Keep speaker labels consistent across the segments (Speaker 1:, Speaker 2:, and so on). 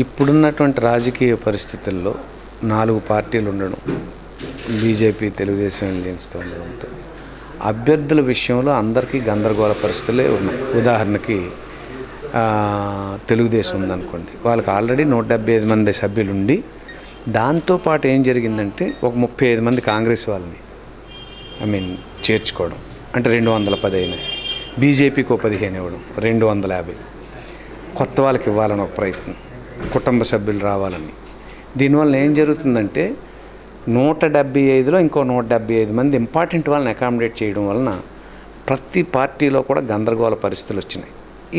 Speaker 1: ఇప్పుడున్నటువంటి రాజకీయ పరిస్థితుల్లో నాలుగు పార్టీలు ఉండడం బీజేపీ తెలుగుదేశం ఎలియన్స్తో ఉండడంతో అభ్యర్థుల విషయంలో అందరికీ గందరగోళ పరిస్థితులే ఉన్నాయి. ఉదాహరణకి తెలుగుదేశం ఉందనుకోండి. వాళ్ళకి ఆల్రెడీ నూట డెబ్బై ఐదు మంది సభ్యులు ఉండి దాంతోపాటు ఏం జరిగిందంటే ఒక ముప్పై ఐదు మంది కాంగ్రెస్ వాళ్ళని ఐ మీన్ చేర్చుకోవడం. అంటే రెండు వందల పదిహేను. బీజేపీకి ఒక పదిహేను ఇవ్వడం రెండు వందల యాభై. కొత్త వాళ్ళకి ఇవ్వాలని ఒక ప్రయత్నం. కుటుంబ సభ్యులు రావాలని. దీనివల్ల ఏం జరుగుతుందంటే నూట డెబ్బై ఐదులో ఇంకో నూట డెబ్బై ఐదు మంది ఇంపార్టెంట్ వాళ్ళని అకామిడేట్ చేయడం వలన ప్రతి పార్టీలో కూడా గందరగోళ పరిస్థితులు వచ్చినాయి.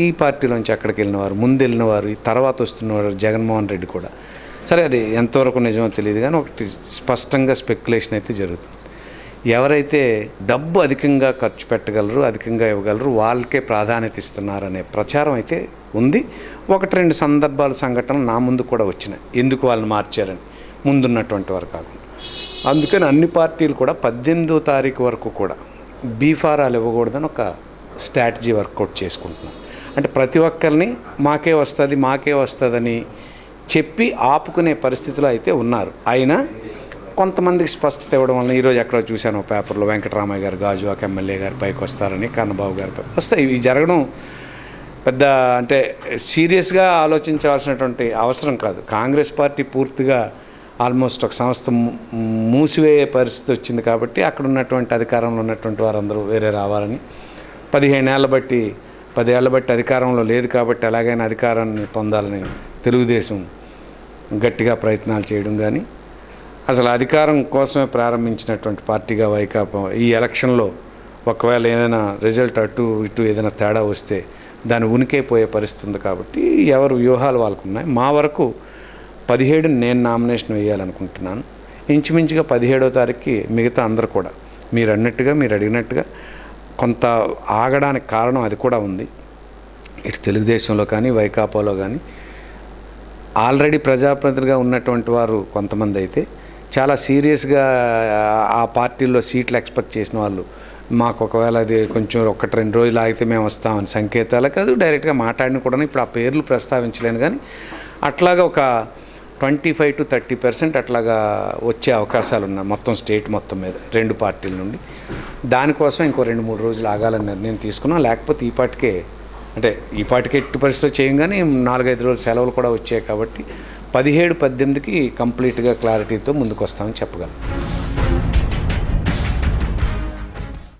Speaker 1: ఈ పార్టీలోంచి అక్కడికి వెళ్ళినవారు ముందు వారు ఈ తర్వాత వస్తున్నవారు జగన్మోహన్ రెడ్డి కూడా. సరే అది ఎంతవరకు నిజమో తెలియదు కానీ ఒకటి స్పష్టంగా స్పెక్యులేషన్ అయితే జరుగుతుంది. ఎవరైతే డబ్బు అధికంగా ఖర్చు పెట్టగలరు అధికంగా ఇవ్వగలరు వాళ్ళకే ప్రాధాన్యత ఇస్తున్నారనే ప్రచారం అయితే ఉంది. ఒకటి రెండు సందర్భాలు సంఘటనలు నా ముందు కూడా వచ్చినాయి. ఎందుకు వాళ్ళని మార్చారని? ముందున్నటువంటి వారు కాకుండా. అందుకని అన్ని పార్టీలు కూడా పద్దెనిమిదో తారీఖు వరకు కూడా బీఫారాలు ఇవ్వకూడదని ఒక స్ట్రాటజీ వర్కౌట్ చేసుకుంటున్నాం. అంటే ప్రతి ఒక్కరిని మాకే వస్తుంది మాకే వస్తుందని చెప్పి ఆపుకునే పరిస్థితిలో అయితే ఉన్నారు. అయినా కొంతమందికి స్పష్టత ఇవ్వడం వల్ల ఈరోజు ఎక్కడో చూశాను పేపర్లో వెంకటరామయ్య గారు గాజువాక ఎమ్మెల్యే గారి పైకి వస్తారని కన్నబాబు గారి వస్తాయి ఇవి జరగడం పెద్ద అంటే సీరియస్గా ఆలోచించవలసినటువంటి అవసరం కాదు. కాంగ్రెస్ పార్టీ పూర్తిగా ఆల్మోస్ట్ ఒక సంస్థ మూసివేయే పరిస్థితి వచ్చింది కాబట్టి అక్కడ ఉన్నటువంటి అధికారంలో ఉన్నటువంటి వారందరూ వేరే రావాలని. పదిహేను ఏళ్ళ బట్టి పదేళ్ళ బట్టి అధికారంలో లేదు కాబట్టి ఎలాగైనా అధికారాన్ని పొందాలని తెలుగుదేశం గట్టిగా ప్రయత్నాలు చేయడం కానీ అసలు అధికారం కోసమే ప్రారంభించినటువంటి పార్టీగా వైకాపా ఈ ఎలక్షన్లో ఒకవేళ ఏదైనా రిజల్ట్ అటు ఇటు ఏదైనా తేడా వస్తే దాని ఉనికైపోయే పరిస్థితి ఉంది కాబట్టి ఎవరు వ్యూహాలు వాళ్ళకు ఉన్నాయి. మా వరకు పదిహేడు నేను నామినేషన్ వేయాలనుకుంటున్నాను. ఇంచుమించుగా పదిహేడో తారీఖుకి మిగతా అందరు కూడా మీరు అన్నట్టుగా మీరు అడిగినట్టుగా కొంత ఆగడానికి కారణం అది కూడా ఉంది. ఇటు తెలుగుదేశంలో కానీ వైకాపాలో కానీ ఆల్రెడీ ప్రజాప్రతినిధిగా ఉన్నటువంటి వారు కొంతమంది అయితే చాలా సీరియస్గా ఆ పార్టీల్లో సీట్లు ఎక్స్పెక్ట్ చేసిన వాళ్ళు. మాకు ఒకవేళ అది కొంచెం ఒకటి రెండు రోజులు ఆగితే మేము వస్తామని సంకేతాలు కాదు డైరెక్ట్గా మాట్లాడిన కూడా ఇప్పుడు ఆ పేర్లు ప్రస్తావించలేను కానీ అట్లాగా ఒక twenty five to thirty percent అట్లాగా వచ్చే అవకాశాలు ఉన్నాయి మొత్తం స్టేట్ మొత్తం మీద రెండు పార్టీల నుండి. దానికోసం ఇంకో రెండు మూడు రోజులు ఆగాలని నిర్ణయం తీసుకున్నాం. లేకపోతే ఈ పాటికే అంటే ఈ పాటికి ఎట్టి పరిస్థితిలో చేయం కానీ నాలుగైదు రోజులు సెలవులు కూడా వచ్చాయి కాబట్టి పదిహేడు పద్దెనిమిదికి కంప్లీట్గా క్లారిటీతో ముందుకు వస్తామని చెప్పగలను